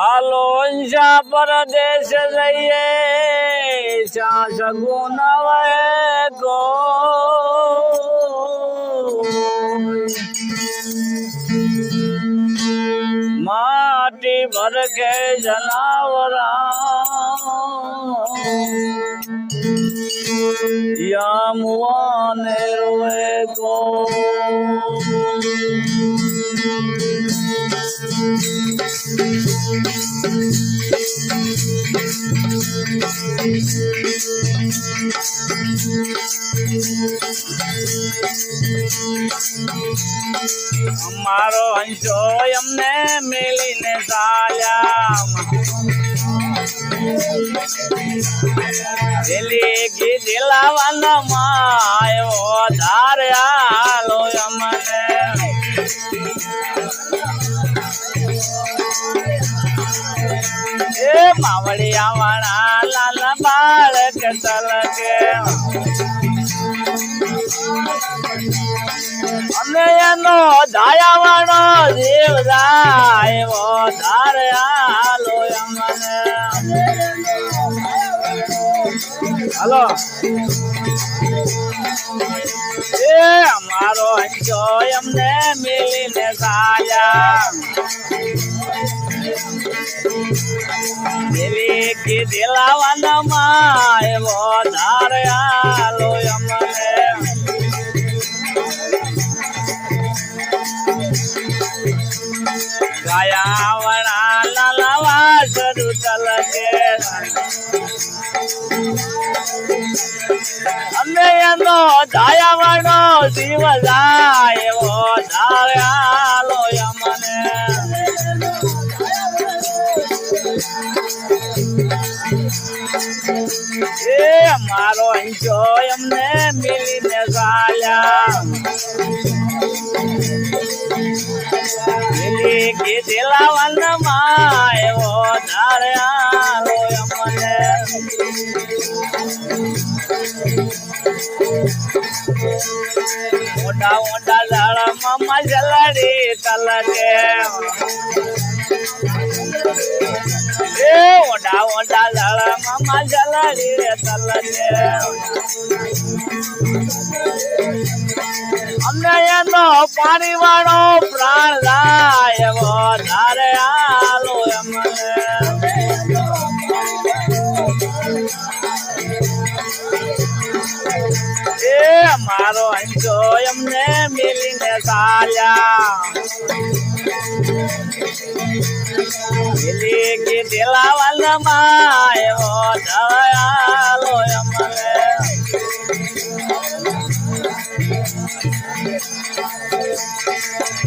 હાલો અંશા પરદેશ જઈએ. શા સગુન ગો. માટી ભર કે જનાવરા. યામવાને રોએ ગો. અમારો હંસો અમને મેલીને ચાલ્યા. દિલી ગીધી લાવવાના માયો ધાર્યા આલો અમને. માવડિયા વાળા લાલા બાળક તલકે અમે એનો ધાયાવાળો દેવ જાય ધાર આલો અમને હલો. એ અમારો અંજો એમને મિલીને સાયા. દિલી કી દિલાવાના માં એવો ધાર આલો અમને. વણા અમે એનો ધાયાવાળો જીવ જાય એવો ધાર્યાલો એ મારો અંશો એમને મિલીને ગાલ્યા. મિલી કીધી લાવનમાં એવો ધાર્યાલો અમને મોટા મોટા ઝાડમાં મજલડી તલકે. મોટા મોટા ઝાડમાં મજલડી તલકે અમને એનો પાણી વાળો પ્રાણ લાય એવો ધારે આલો અમને એ મારો અંજો એમને મિલીને ચાલ્યા મિલી કે દિલાવાલમાં એવો દયાલો અમને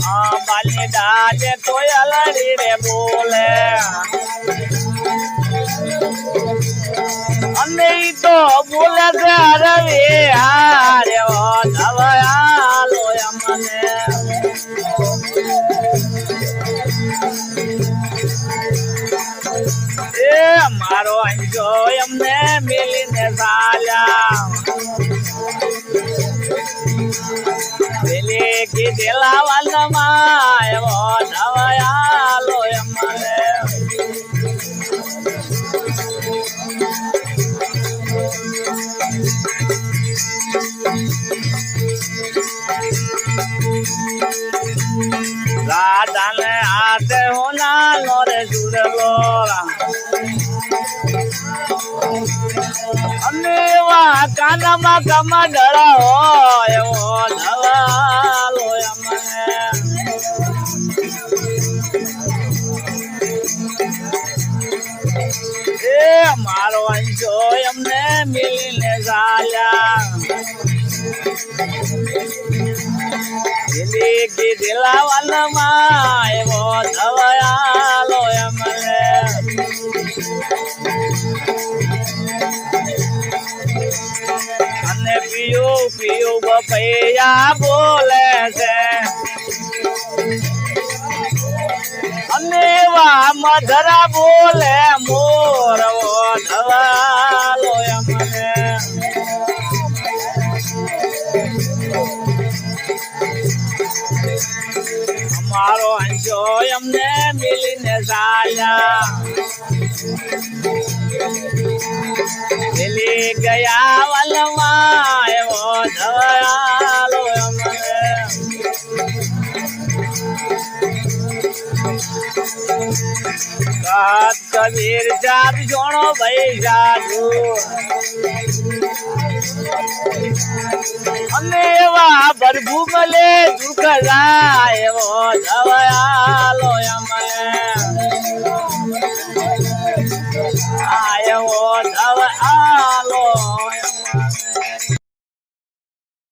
આ બાલી દાજે કોયલડી રે બોલે અને ઈ તો એ મારો અંજો એમને મિલીને ચાલ્યા મિલી કીધી વાલમાં એવો નવયાલો એમને. રાધાને અને વા કાનામાં કમા ડરા હોય, એવો એ મારો અંજો એમને મિલીને જાયા દિલ્હી કી દિલાવાલમાં એવો ધવયાલો પિયું પીયું બપૈયા બોલે છે. અને વા મધરા બોલે મોર ઓ ધવાલો એમને અમારો અંજો એમને મિલીને સાયા. મિલી ગયા વલમાં સાત કબીર સાત જોણો ભાઈ સાધુ અને એવા પ્રભુ મલે દુઃખ જાય એવો